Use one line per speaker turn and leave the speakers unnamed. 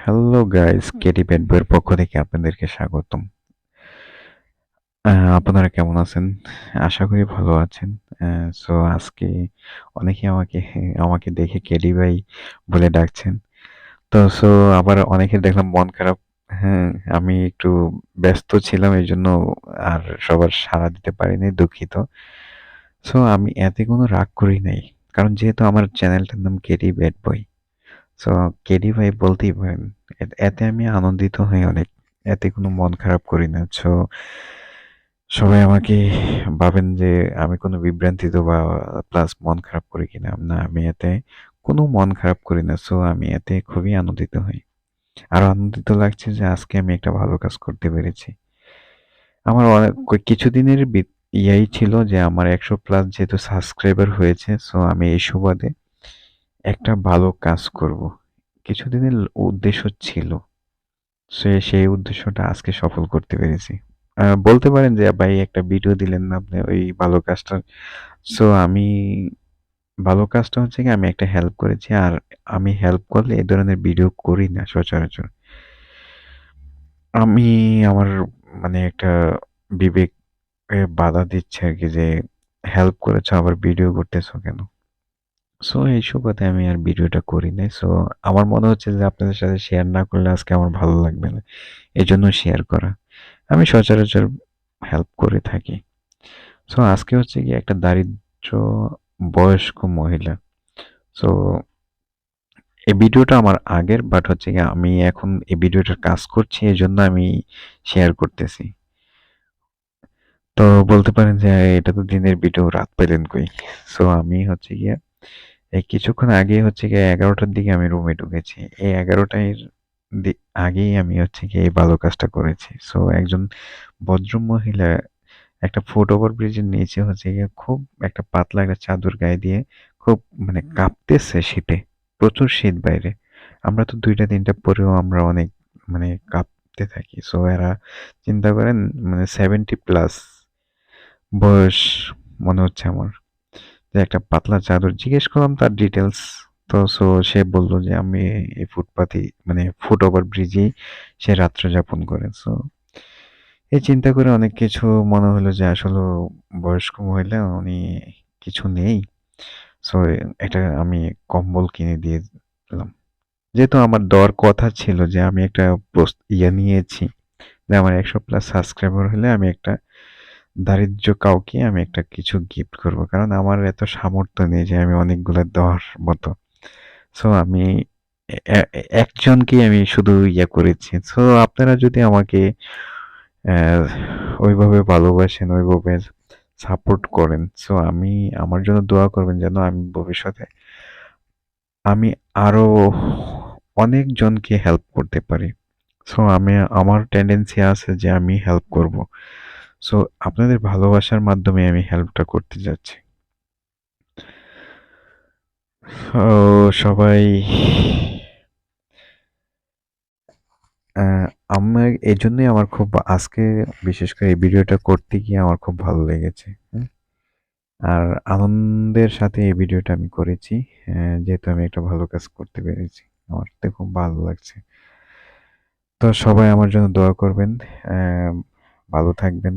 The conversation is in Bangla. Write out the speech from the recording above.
হ্যালো গাইস কেটি পেট বইয়ের পক্ষ থেকে আপনাদেরকে স্বাগতম। আপনারা কেমন আছেন? আশা করি ভালো আছেন। সো আজকে অনেকে আমাকে আমাকে দেখে কেডি ভাই বলে ডাকছেন। তো সো আবার অনেকে দেখলাম মন খারাপ। হ্যাঁ আমি একটু ব্যস্ত ছিলাম এই জন্য আর সবার সাড়া দিতে পারিনি দুঃখিত। সো আমি এতে কোনো রাগ করি নাই। কারণ যেহেতু আমার চ্যানেলটার নাম K D bad boy so K D ভাই বলতেই পারেন এতে আমি আনন্দিত হই অনেক, এতে কোনো মন খারাপ করি না। সো সবাই আমাকে ভাবেন যে আমি কোনো বিভ্রান্তিত বা প্লাস মন খারাপ করি কিনা। না, আমি এতে কোনো মন খারাপ করি না। সো আমি এতে খুবই আনন্দিত হই। আরও আনন্দিত লাগছে যে আজকে আমি একটা ভালো কাজ করতে পেরেছি। আমার অনেক কিছুদিনের ইয়াই ছিল যে আমার একশো প্লাস যেহেতু সাবস্ক্রাইবার হয়েছে সো আমি এই সুবাদে একটা ভালো কাজ করব। কিছুদিনের উদ্দেশ্য ছিল। সে সেই উদ্দেশ্যটা আজকে সফল করতে পেরেছি। বলতে পারেন যে, ভাই, একটা ভিডিও দিলেন না আপনি ওই ভালো কাজটা সো আমি ভালো কাজটা হচ্ছে কি, আমি একটা হেল্প করেছি। আর আমি হেল্প করলে এই ধরনের ভিডিও করি না সচরাচর। আমি আমার মানে একটা বিবেক বাধা দিচ্ছে আর কি যে হেল্প করেছ, আবার ভিডিও করতেছো কেন? সো এই সুবাদে আমি আর ভিডিওটা করি নাই। সো আমার মনে হচ্ছে যে আপনাদের সাথে শেয়ার না করলে আজকে আমার ভালো লাগবে না। এই জন্য শেয়ার করা। আমি সচরাচর হেল্প করে থাকি। সো আজকে হচ্ছে কি একটা দারিদ্র বয়স্ক মহিলা। সো এই ভিডিওটা আমার আগের বাট হচ্ছে কি আমি এখন এই ভিডিওটার কাজ করছি এই জন্য আমি শেয়ার করতেছি। তো, বলতে পারেন যে এটা তো দিনের ভিডিও, রাত পেলেন কই? সো আমি হচ্ছে গিয়ে এই কিছুক্ষণ আগে হচ্ছে গিয়ে এগারোটার দিকে আমি রুমে ঢুকেছি। এই এগারোটার আগেই আমি হচ্ছে গিয়ে এই ভালো কাজটা করেছি। সো একজন ভদ্র মহিলা একটা ফুট ওভার ব্রিজের নিচে হচ্ছে গিয়ে খুব একটা পাতলা একটা চাদর গায়ে দিয়ে খুব মানে কাঁপতেছে শীতে, প্রচুর শীত বাইরে। আমরা তো দুইটা তিনটা পরেও আমরা অনেক মানে কাঁপতে থাকি। সো এরা চিন্তা করেন মানে সেভেন্টি প্লাস বয়স মনে হচ্ছে আমার। যে একটা পাতলা চাদর জিজ্ঞেস করলাম তার ডিটেলস তো সো সে বলল যে আমি এই ফুটপাথে মানে ফুট ওভার ব্রিজেই সে রাত্র যাপন করে। সো এই চিন্তা করে অনেক কিছু মনে হলো যে আসলে বয়স্ক মহিলা, উনি কিছু নেই। সো এটা আমি কম্বল কিনে দিয়ে দিলাম। যেহেতু আমার দর কথা ছিল যে আমি একটা ইয়ে নিয়েছি, যে আমার একশো প্লাস সাবস্ক্রাইবার হলে আমি একটা দারিদ্র কাউকে আমি একটা কিছু গিফট করব। কারণ আমার এত সামর্থ্য নেই যে আমি অনেকগুলো দেওয়ার মতো। সো আমি একজনকেই আমি শুধু ইয়ে করেছি। সো আপনারা যদি আমাকে ওইভাবে ভালোবাসেন, ওইভাবে সাপোর্ট করেন সো আমি আমার জন্য দোয়া করবেন যেন আমি ভবিষ্যতে আমি আরও অনেকজনকে হেল্প করতে পারি। সো আমি, আমার টেন্ডেন্সি আছে যে আমি হেল্প করব। সো আপনাদের ভালোবাসার মাধ্যমে আমি হেল্পটা করতে যাচ্ছি। সবাই আমার এই জন্যই আমার খুব আজকে বিশেষ করে এই ভিডিওটা করতে গিয়ে আমার খুব ভালো লেগেছে। আর আনন্দের সাথে এই ভিডিওটা আমি করেছি আহ, যেহেতু আমি একটা ভালো কাজ করতে পেরেছি। আমার তো খুব ভালো লাগছে। তো সবাই আমার জন্য দোয়া করবেন ভালো থাকবেন।